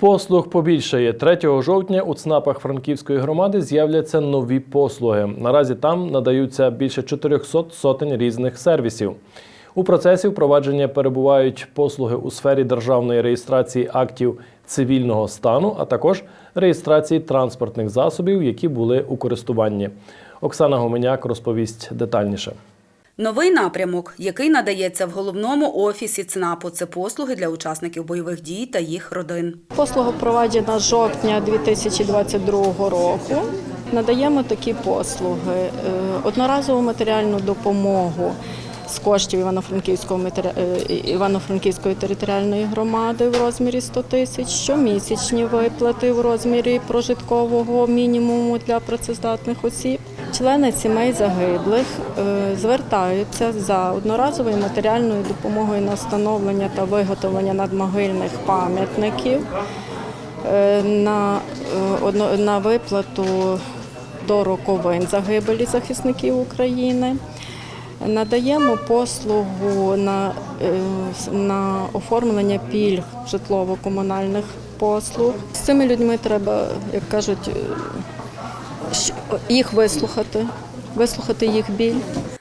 Послуг побільшає. 3 жовтня у ЦНАПах Франківської громади з'являться нові послуги. Наразі там надаються більше 400 сотень різних сервісів. У процесі впровадження перебувають послуги у сфері державної реєстрації актів цивільного стану, а також реєстрації транспортних засобів, які були у користуванні. Оксана Гоменяк розповість детальніше. Новий напрямок, який надається в головному офісі ЦНАПу, це послуги для учасників бойових дій та їх родин. Послуга впроваджена з жовтня 2022 року. Надаємо такі послуги: Е, одноразову матеріальну допомогу з коштів е, Івано-Франківської територіальної громади в розмірі 100 тисяч, щомісячні виплати в розмірі прожиткового мінімуму для працездатних осіб. Члени сімей загиблих е, звертаються за одноразовою матеріальною допомогою на встановлення та виготовлення надмогильних пам'ятників е, на, е, на виплату до роковин загибелі захисників України. Надаємо послугу на, на оформлення пільг житлово-комунальних послуг. З цими людьми треба, як кажуть, їх вислухати, вислухати їх біль.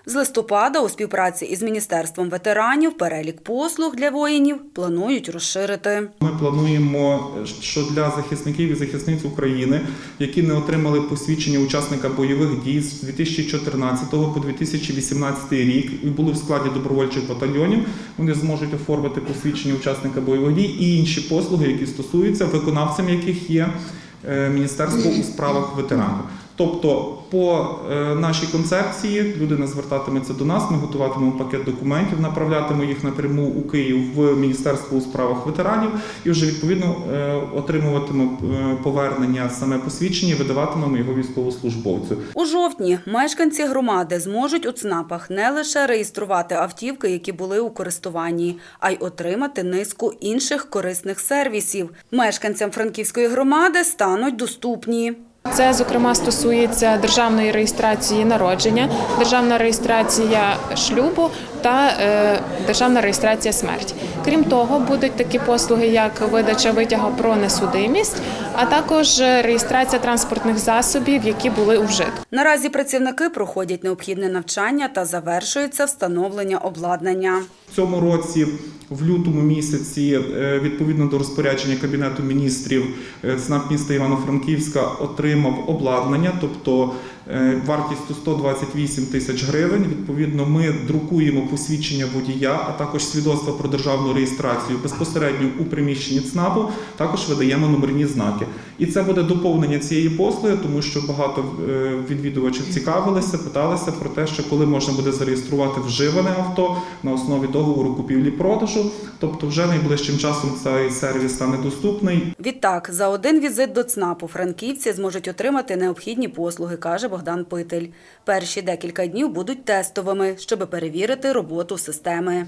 З листопада у співпраці із Міністерством ветеранів перелік послуг для воїнів планують розширити. Ми плануємо, що для захисників і захисниць України, які не отримали посвідчення учасника бойових дій з 2014 по 2018 рік і були в складі добровольчих батальйонів, вони зможуть оформити посвідчення учасника бойових дій і інші послуги, які стосуються виконавцем, яких є Міністерство у справах ветеранів. Тобто, по е, нашій концепції людина звертатиметься до нас, ми готуватимемо пакет документів, направлятимемо їх напряму у Київ в Міністерство у справах ветеранів і вже відповідно е, отримуватиме е, повернення саме посвідчення, видаватимемо його військовослужбовцю. У жовтні мешканці громади зможуть у ЦНАПах не лише реєструвати автівки, які були у користуванні, а й отримати низку інших корисних сервісів. Мешканцям Франківської громади стануть доступні. Це, зокрема, стосується державної реєстрації народження, державна реєстрація шлюбу та е, державна реєстрація смерті. Крім того, будуть такі послуги, як видача витягу про несудимість, а також реєстрація транспортних засобів, які були у вжитку. Наразі працівники проходять необхідне навчання та завершується встановлення обладнання. В цьому році, в лютому місяці, е, відповідно до розпорядження Кабінету міністрів, е, ЦНАП міста Івано-Франківська отримав обладнання, тобто вартістю 128 тисяч гривень. Відповідно, ми друкуємо посвідчення водія, а також свідоцтва про державну реєстрацію безпосередньо у приміщенні ЦНАПу. Також видаємо номерні знаки. І це буде доповнення цієї послуги, тому що багато е, відвідувачів цікавилися, питалися про те, що коли можна буде зареєструвати вживане авто на основі договору купівлі-продажу. Тобто, вже найближчим часом цей сервіс стане доступний. Відтак, за один візит до ЦНАПу франківці зможуть отримати необхідні послуги, каже Богдан Питель. Перші декілька днів будуть тестовими, щоб перевірити роботу системи.